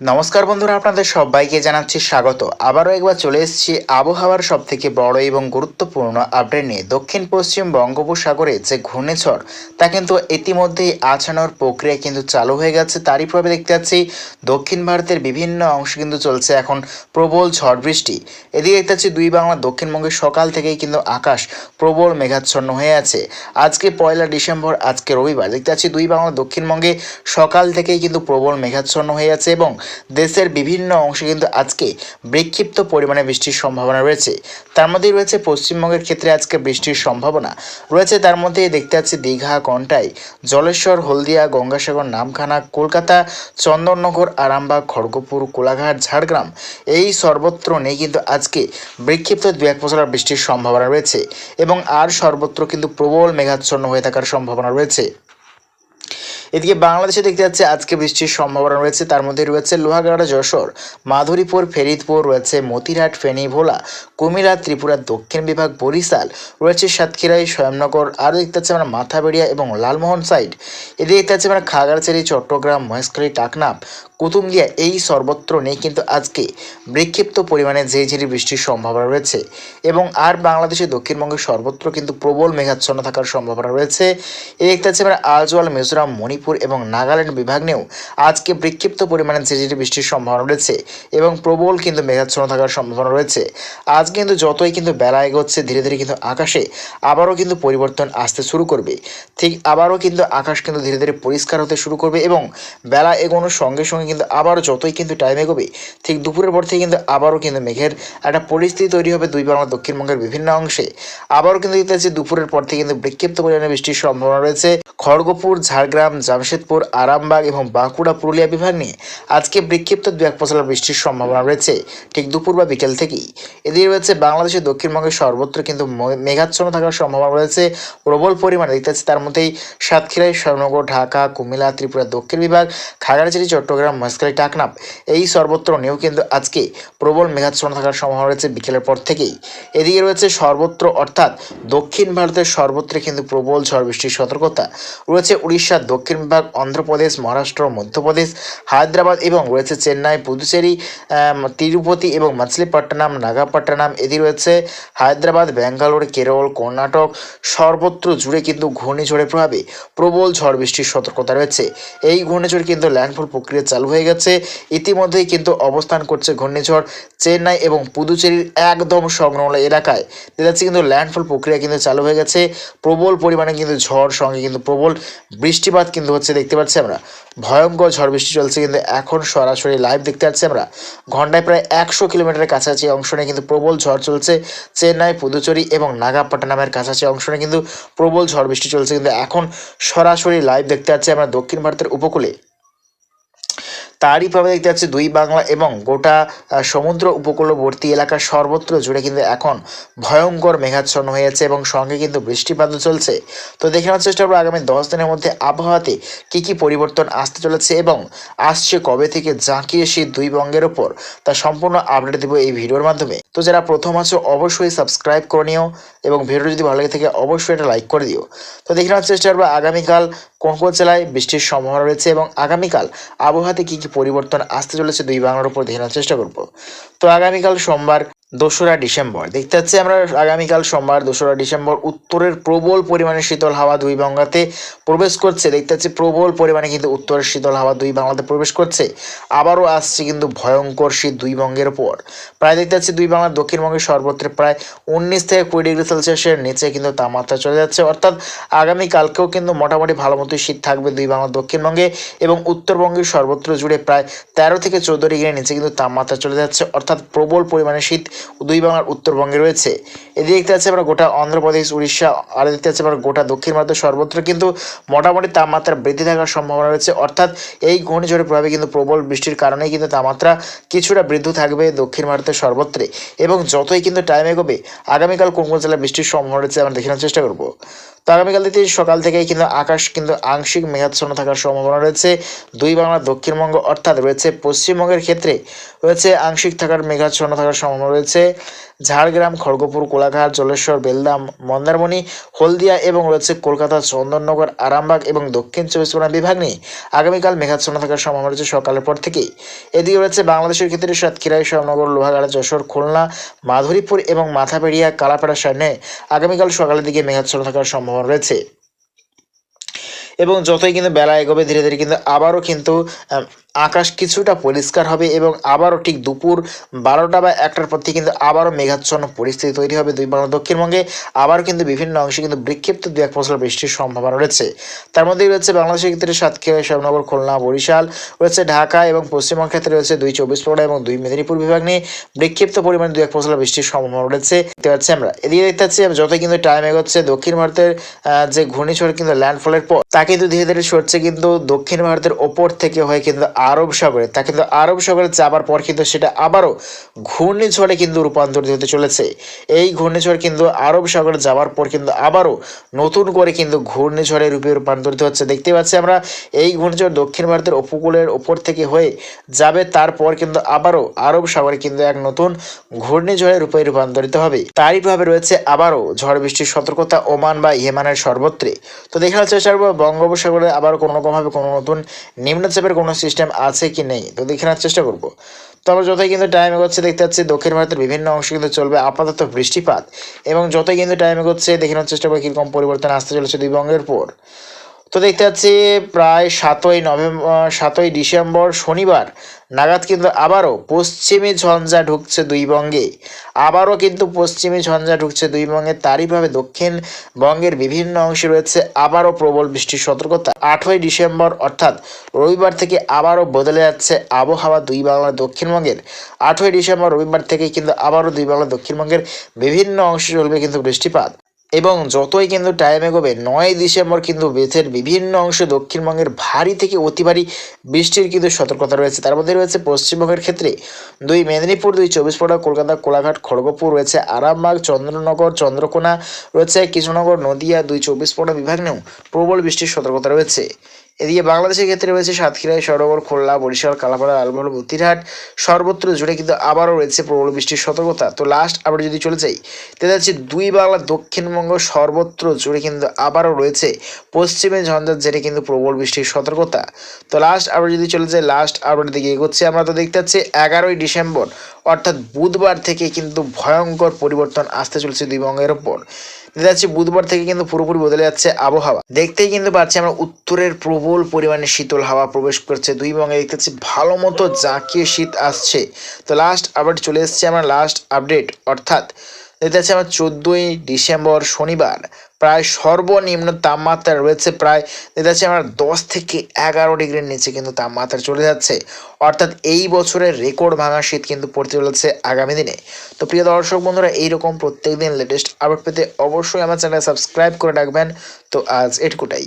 নমস্কার বন্ধুরা, আপনাদের সবাইকে জানাচ্ছি স্বাগত। আবারও একবার চলে এসেছি আবহাওয়ার সব থেকে বড় এবং গুরুত্বপূর্ণ আপডেট নিয়ে। দক্ষিণ, পশ্চিম বঙ্গোপসাগরে যে ঘূর্ণিঝড়, তা কিন্তু ইতিমধ্যেই আছানোর প্রক্রিয়া কিন্তু চালু হয়ে গেছে। তারই প্রভাবে দেখতে পাচ্ছি, দক্ষিণ ভারতের বিভিন্ন অংশে কিন্তু চলছে এখন প্রবল ঝড় বৃষ্টি। এদিকে দেখতে পাচ্ছি, দুই বাংলা দক্ষিণবঙ্গে সকাল থেকেই কিন্তু আকাশ প্রবল মেঘাচ্ছন্ন হয়ে আছে। আজকে পয়লা ডিসেম্বর, আজকে রবিবার। দেখতে পাচ্ছি, দুই বাংলা দক্ষিণবঙ্গে সকাল থেকেই কিন্তু প্রবল মেঘাচ্ছন্ন হয়ে আছে এবং দেশের বিভিন্ন অংশে কিন্তু আজকে বিক্ষিপ্ত পরিমাণে বৃষ্টির সম্ভাবনা রয়েছে। তার মধ্যেই রয়েছে পশ্চিমবঙ্গের ক্ষেত্রে আজকে বৃষ্টির সম্ভাবনা। রয়েছে তার মধ্যে দেখতে পাচ্ছি দীঘা, কন্টাই, জলেশ্বর, হলদিয়া, গঙ্গাসাগর, নামখানা, কলকাতা, চন্দননগর, আরামবাগ, খড়গপুর, কোলাঘাট, ঝাড়গ্রাম। এই সর্বত্র নেই কিন্তু আজকে বিক্ষিপ্ত দু এক পশলার বৃষ্টির সম্ভাবনা রয়েছে এবং আর সর্বত্র কিন্তু প্রবল মেঘাচ্ছন্ন হয়ে থাকার সম্ভাবনা রয়েছে। এদিকে বাংলাদেশে দেখতে যাচ্ছে আজকে বৃষ্টির সম্ভাবনা রয়েছে। তার মধ্যে রয়েছে লোহাগাড়া, যশোর, মাধুরীপুর, ফেরিদপুর, রয়েছে মতিরহাট ফেনী ভোলা কুমিল্লা, ত্রিপুরা, দক্ষিণ বিভাগ, বরিশাল, রয়েছে সাতক্ষীরাই স্বয়ংনগর আরও দেখতে যাচ্ছে আমরা মাথাবেড়িয়া এবং লালমোহন সাইড। এদিকে দেখতে যাচ্ছে আমরা খাগড়াছড়ি, চট্টগ্রাম, মহেশখালী টাকনাফ কুতুমদিয়া এই সর্বত্র নেই কিন্তু আজকে বিক্ষিপ্ত পরিমাণে ঝিরিঝিরি বৃষ্টির সম্ভাবনা রয়েছে। এবং আর বাংলাদেশে দক্ষিণবঙ্গের সর্বত্র কিন্তু প্রবল মেঘাচ্ছন্ন থাকার সম্ভাবনা রয়েছে। এই দেখতে যাচ্ছে আমরা আজওয়াল, মিজোরাম মণিপুর এবং নাগাল্যান্ড বিভাগ নিয়েও আজকে বিক্ষিপ্ত পরিমাণে ঝিরিঝিরি বৃষ্টির সম্ভাবনা রয়েছে এবং প্রবল কিন্তু মেঘাচ্ছন্ন থাকার সম্ভাবনা রয়েছে। আজ কিন্তু যতই কিন্তু বেলা এগোচ্ছে, ধীরে ধীরে কিন্তু আকাশে আবারও কিন্তু পরিবর্তন আসতে শুরু করবে। ঠিক আবারও কিন্তু আকাশ কিন্তু ধীরে ধীরে পরিষ্কার হতে শুরু করবে এবং বেলা এগোনোর সঙ্গে সঙ্গে কিন্তু আবারও যতই কিন্তু টাইম এগোবে, ঠিক দুপুরের পর থেকে কিন্তু আবারও কিন্তু মেঘের একটা পরিস্থিতি তৈরি হবে দুই বাংলা দক্ষিণবঙ্গের বিভিন্ন অংশে। আবারও কিন্তু দেখতে দুপুরের পর থেকে কিন্তু বিক্ষিপ্ত পরিমাণে বৃষ্টির সম্ভাবনা রয়েছে। খড়গপুর, ঝাড়গ্রাম জামশেদপুর, আরামবাগ এবং বাঁকুড়া পুরুলিয়া বিভাগ নিয়ে আজকে বিক্ষিপ্ত দু এক পশলা বৃষ্টির সম্ভাবনা রয়েছে। ঠিক দুপুর বা বিকেল থেকেই। এদিকে রয়েছে বাংলাদেশের দক্ষিণবঙ্গের সর্বত্র কিন্তু মেঘাচ্ছন্ন থাকার সম্ভাবনা রয়েছে। প্রবল পরিমাণে দেখতে পাচ্ছি তার মধ্যেই সাতক্ষীরাই শ্যামনগর ঢাকা, কুমিল্লা, ত্রিপুরা দক্ষিণ বিভাগ, খাগড়াছড়ি, চট্টগ্রাম, মহেশখালী টাকনাপ এই সর্বত্র নিয়েও কিন্তু আজকে প্রবল মেঘাচ্ছন্ন থাকার সম্ভাবনা রয়েছে বিকেলের পর থেকেই। এদিকে রয়েছে সর্বত্র অর্থাৎ দক্ষিণ ভারতের সর্বত্র কিন্তু প্রবল ঝড় বৃষ্টির সতর্কতা। রয়েছে উড়িষ্যার দক্ষিণ বিভাগ অন্ধ্রপ্রদেশ, মহারাষ্ট্র, মধ্যপ্রদেশ, হায়দ্রাবাদ এবং রয়েছে চেন্নাই, পুদুচেরি তিরুপতি এবং মাছলিপট্টনম, নাগাপট্টনম। এদি রয়েছে হায়দ্রাবাদ, ব্যাঙ্গালোর, কেরল, কর্ণাটক, সর্বত্র জুড়ে কিন্তু ঘূর্ণিঝড়ের প্রভাবে প্রবল ঝড় বৃষ্টির সতর্কতা রয়েছে। এই ঘূর্ণিঝড় কিন্তু ল্যান্ডফল প্রক্রিয়া চালু হয়ে গেছে। ইতিমধ্যেই কিন্তু অবস্থান করছে ঘূর্ণিঝড় চেন্নাই এবং পুদুচেরির একদম সংলগ্ন এলাকায়। দেখা যাচ্ছে কিন্তু ল্যান্ডফল প্রক্রিয়া কিন্তু চালু হয়ে গেছে। প্রবল পরিমাণে কিন্তু ঝড় সঙ্গে কিন্তু প্রবল বৃষ্টিপাত কিন্তু হচ্ছে দেখতে পাচ্ছি আমরা। ভয়ঙ্কর ঝড় বৃষ্টি চলছে কিন্তু এখন সরাসরি লাইভ দেখতে পাচ্ছি আমরা। ঘন্টায় প্রায় একশো কিলোমিটারের কাছাকাছি অংশ নিয়ে কিন্তু প্রবল ঝড় চলছে। চেন্নাই, পুদুচেরি এবং নাগাপট্টনামের কাছাকাছি অংশ নিয়ে কিন্তু প্রবল ঝড় বৃষ্টি চলছে কিন্তু এখন সরাসরি লাইভ দেখতে পাচ্ছি আমরা দক্ষিণ ভারতের উপকূলে। তারই প্রভাবে দেখতে পাচ্ছি দুই বাংলা এবং গোটা সমুদ্র উপকূলবর্তী এলাকা সর্বত্র জুড়ে কিন্তু এখন ভয়ঙ্কর মেঘাচ্ছন্ন হয়েছে এবং সঙ্গে কিন্তু বৃষ্টিপাতও চলছে। তো দেখে নেওয়ার চেষ্টা করব আগামী দশ দিনের মধ্যে আবহাওয়াতে কী কী পরিবর্তন আসতে চলেছে এবং আসছে কবে থেকে জাঁকিয়ে সেই দুই বঙ্গের ওপর, তা সম্পূর্ণ আপডেট দেবো এই ভিডিওর মাধ্যমে। তো যারা প্রথম আছো, অবশ্যই সাবস্ক্রাইব করে নিও এবং ভিডিও যদি ভালো লাগে থাকে, অবশ্যই এটা লাইক করে দিও। তো দেখে নেওয়ার চেষ্টা করব আগামীকাল কোন জেলায় বৃষ্টির সম্ভাবনা রয়েছে এবং আগামীকাল আবহাওয়াতে কী কী পরিবর্তন আসতে চলেছে দুই বাংলার উপর ধ্যানের চেষ্টা করব। তো আগামীকাল সোমবার দোসরা ডিসেম্বর। দেখতে পাচ্ছি আমরা আগামীকাল সোমবার, দোসরা ডিসেম্বর, উত্তরের প্রবল পরিমাণে শীতল হাওয়া দুই বাংলাতে প্রবেশ করছে। দেখতে পাচ্ছি প্রবল পরিমাণে কিন্তু উত্তরের শীতল হাওয়া দুই বাংলাতে প্রবেশ করছে। আবারও আসছে কিন্তু ভয়ঙ্কর শীত দুই বঙ্গের ওপর প্রায় দেখতে পাচ্ছি দুই বাংলার দক্ষিণবঙ্গের সর্বত্র প্রায় উনিশ থেকে কুড়ি ডিগ্রি সেলসিয়াসের নিচে কিন্তু তাপমাত্রা চলে যাচ্ছে। অর্থাৎ আগামীকালকেও কিন্তু মোটামুটি ভালো মতোই শীত থাকবে দুই বাংলার দক্ষিণবঙ্গে এবং উত্তরবঙ্গের সর্বত্র জুড়ে প্রায় তেরো থেকে চোদ্দ ডিগ্রির নিচে কিন্তু তাপমাত্রা চলে যাচ্ছে। অর্থাৎ প্রবল পরিমাণে শীত দুই বাংলার উত্তরবঙ্গে রয়েছে। এদিকে দেখতে পাচ্ছি আমরা গোটা অন্ধ্রপ্রদেশ, উড়িষ্যা, আর দেখতে পাচ্ছি আমরা গোটা দক্ষিণ ভারতের সর্বত্র কিন্তু মোটামুটি তাপমাত্রা বৃদ্ধি থাকার সম্ভাবনা রয়েছে। অর্থাৎ এই ঘূর্ণিঝড়ের প্রভাবে কিন্তু প্রবল বৃষ্টির কারণেই কিন্তু তাপমাত্রা কিছুটা বৃদ্ধি থাকবে দক্ষিণ ভারতের সর্বত্রে। এবং যতই কিন্তু টাইম এগোবে, আগামীকাল কোন কোন জেলায় বৃষ্টির সম্ভাবনা রয়েছে আমরা দেখানোর চেষ্টা করব। তো আগামীকাল থেকে সকাল থেকেই কিন্তু আকাশ কিন্তু আংশিক মেঘাচ্ছন্ন থাকার সম্ভাবনা রয়েছে। দুই বাংলা দক্ষিণবঙ্গ অর্থাৎ রয়েছে পশ্চিমবঙ্গের ক্ষেত্রে রয়েছে আংশিক থাকার মেঘাচ্ছন্ন থাকার সম্ভাবনা রয়েছে। রয়েছে ঝাড়গ্রাম, খড়গপুর, কোলাঘাট, জলেশ্বর, বেলদাম, মন্দারমণি, হলদিয়া এবং রয়েছে কলকাতা, চন্দননগর, আরামবাগ এবং দক্ষিণ চব্বিশ পরগনা বিভাগ নিয়ে আগামীকাল মেঘাচ্ছন্ন থাকার সম্ভাবনা রয়েছে সকালের পর থেকেই। এদিকে রয়েছে বাংলাদেশের ক্ষেত্রে সাতক্ষীরাই শ্যামনগর লোহাগাড়া, যশোর, খুলনা, মাধুরীপুর এবং মাথাপেড়িয়া কালাপাড়া সামনে আগামীকাল সকালের দিকে মেঘাচ্ছন্ন থাকার সম্ভাবনা রয়েছে। এবং যতই কিন্তু বেলা এগোবে, ধীরে ধীরে কিন্তু আবারও কিন্তু আকাশ কিছুটা পরিষ্কার হবে এবং আবারও ঠিক দুপুর বারোটা বা একটার পর কিন্তু আবারও মেঘাচ্ছন্ন পরিস্থিতি তৈরি হবে দুই বাংলা দক্ষিণবঙ্গে। আবারও কিন্তু বিভিন্ন অংশে কিন্তু বিক্ষিপ্ত দু এক ফসল বৃষ্টির সম্ভাবনা রয়েছে। তার মধ্যেই রয়েছে বাংলাদেশের ক্ষেত্রে সাতক্ষীরা, শ্যামনগর, খুলনা, বরিশাল, রয়েছে ঢাকা এবং পশ্চিমবঙ্গ ক্ষেত্রে রয়েছে দুই চব্বিশ পরগনা এবং দুই মেদিনীপুর বিভাগ নিয়ে বিক্ষিপ্ত পরিমাণে দু এক ফসল বৃষ্টির সম্ভাবনা রয়েছে। দেখতে পাচ্ছি আমরা, এদিকে দেখতে পাচ্ছি যত কিন্তু টাইম এগোচ্ছে, দক্ষিণ ভারতের যে ঘূর্ণিঝড় কিন্তু ল্যান্ডফলের পর, তা কিন্তু ধীরে ধীরে সরছে কিন্তু দক্ষিণ ভারতের ওপর থেকে হয়ে কিন্তু আরব সাগরে। তা কিন্তু আরব সাগরে যাবার পর কিন্তু সেটা আবারও ঘূর্ণিঝড়ে কিন্তু রূপান্তরিত হতে চলেছে। এই ঘূর্ণিঝড় কিন্তু আরব সাগরে যাওয়ার পর কিন্তু আবারও নতুন করে কিন্তু ঘূর্ণিঝড়ে রূপে রূপান্তরিত হচ্ছে। দেখতে পাচ্ছি আমরা, এই ঘূর্ণিঝড় দক্ষিণ ভারতের উপকূলের ওপর থেকে হয়ে যাবে। তারপর কিন্তু আবারও আরব সাগরে কিন্তু এক নতুন ঘূর্ণিঝড়ে রূপে রূপান্তরিত হবে। তারই ভাবে রয়েছে আবারও ঝড় বৃষ্টির সতর্কতা ওমান বা ইয়েমানের সর্বত্রে। তো দেখে করব, বঙ্গোপসাগরে আবার কোনো রকমভাবে কোনো নতুন নিম্নচাপের কোনো সিস্টেম আছে কি নেই, তো দেখে নেওয়ার চেষ্টা করব। তবে যতই কিন্তু টাইম এগোচ্ছে, দেখতে পাচ্ছি দক্ষিণ ভারতের বিভিন্ন অংশ কিন্তু চলবে আপাতত বৃষ্টিপাত এবং যতই কিন্তু টাইম এগোচ্ছে, দেখে নেওয়ার চেষ্টা করব কীরকম পরিবর্তন আসতে চলেছে দুই বঙ্গের পর তো দেখতে পাচ্ছি প্রায় সাতই নভেম্বর সাতই ডিসেম্বর শনিবার নাগাদ কিন্তু আবারও পশ্চিমী ঝঞ্ঝা ঢুকছে দুই বঙ্গে। আবারও কিন্তু পশ্চিমী ঝঞ্ঝা ঢুকছে দুই বঙ্গে তারইভাবে দক্ষিণ বঙ্গের বিভিন্ন অংশে রয়েছে আবারও প্রবল বৃষ্টির সতর্কতা। আটই ডিসেম্বর, অর্থাৎ রবিবার থেকে আবারও বদলে যাচ্ছে আবহাওয়া দুই বাংলা দক্ষিণবঙ্গের আটই ডিসেম্বর, রবিবার থেকে কিন্তু আবারও দুই বাংলা দক্ষিণবঙ্গের বিভিন্ন অংশে চলবে কিন্তু বৃষ্টিপাত। এবং যতই কিন্তু টাইম এগোবে, নয় ডিসেম্বর কিন্তু দেশের বিভিন্ন অংশে দক্ষিণবঙ্গের ভারী থেকে অতি ভারী বৃষ্টির কিন্তু সতর্কতা রয়েছে। তার মধ্যে রয়েছে পশ্চিমবঙ্গের ক্ষেত্রে দুই মেদিনীপুর, দুই চব্বিশ পরগনা, কলকাতা, কোলাঘাট, খড়গপুর রয়েছে, আরামবাগ, চন্দ্রনগর, চন্দ্রকোনা রয়েছে, কৃষ্ণনগর, নদিয়া, দুই চব্বিশ পরগনা বিভাগ নিয়েও প্রবল বৃষ্টির সতর্কতা রয়েছে। এদিকে বাংলাদেশের ক্ষেত্রে রয়েছে সাতক্ষীরায় সরোবর খুলনা বরিশাল, কালাপাড়া আলমোড় বতিরহাট সর্বত্র জুড়ে কিন্তু আবারও রয়েছে প্রবল বৃষ্টির সতর্কতা। তো লাস্ট আবার যদি চলে যাই দেখা যাচ্ছে দুই বাংলা দক্ষিণবঙ্গ সর্বত্র জুড়ে কিন্তু আবারও রয়েছে পশ্চিমে ঝঞ্ঝার জেরে কিন্তু প্রবল বৃষ্টির সতর্কতা। তো লাস্ট আবার যদি চলে যাই লাস্ট আপডেট দিকে এগোচ্ছে, আমরা তো দেখতে পাচ্ছি এগারোই ডিসেম্বর অর্থাৎ বুধবার থেকে কিন্তু ভয়ঙ্কর পরিবর্তন আসতে চলেছে দুই বঙ্গের ওপর। দেখা যাচ্ছে বুধবার থেকে কিন্তু পুরোপুরি বদলে যাচ্ছে আবহাওয়া। দেখতেই কিন্তু পাচ্ছি আমরা উত্তরের প্রবল পরিমাণে শীতল হাওয়া প্রবেশ করছে। দুই বঙ্গে দেখতে পাচ্ছি ভালো মতো জাঁকিয়ে শীত আসছে। তো লাস্ট আপডেট চলে এসছে আমরা লাস্ট আপডেট অর্থাৎ দেখতে পাচ্ছি আমরা চোদ্দোই ডিসেম্বর শনিবার। প্রায় সর্বনিম্ন তাপমাত্রা রয়েছে প্রায় দেখতে পাচ্ছি আমরা দশ থেকে এগারো ডিগ্রির নিচে কিন্তু তাপমাত্রা চলে যাচ্ছে। অর্থাৎ এই বছরের রেকর্ড ভাঙা শীত কিন্তু পড়তে চলেছে আগামী দিনে। তো প্রিয় দর্শক বন্ধুরা, এইরকম প্রত্যেক দিন লেটেস্ট আপডেট পেতে অবশ্যই আমার চ্যানেল সাবস্ক্রাইব করে রাখবেন। তো আজ এটুকুটাই।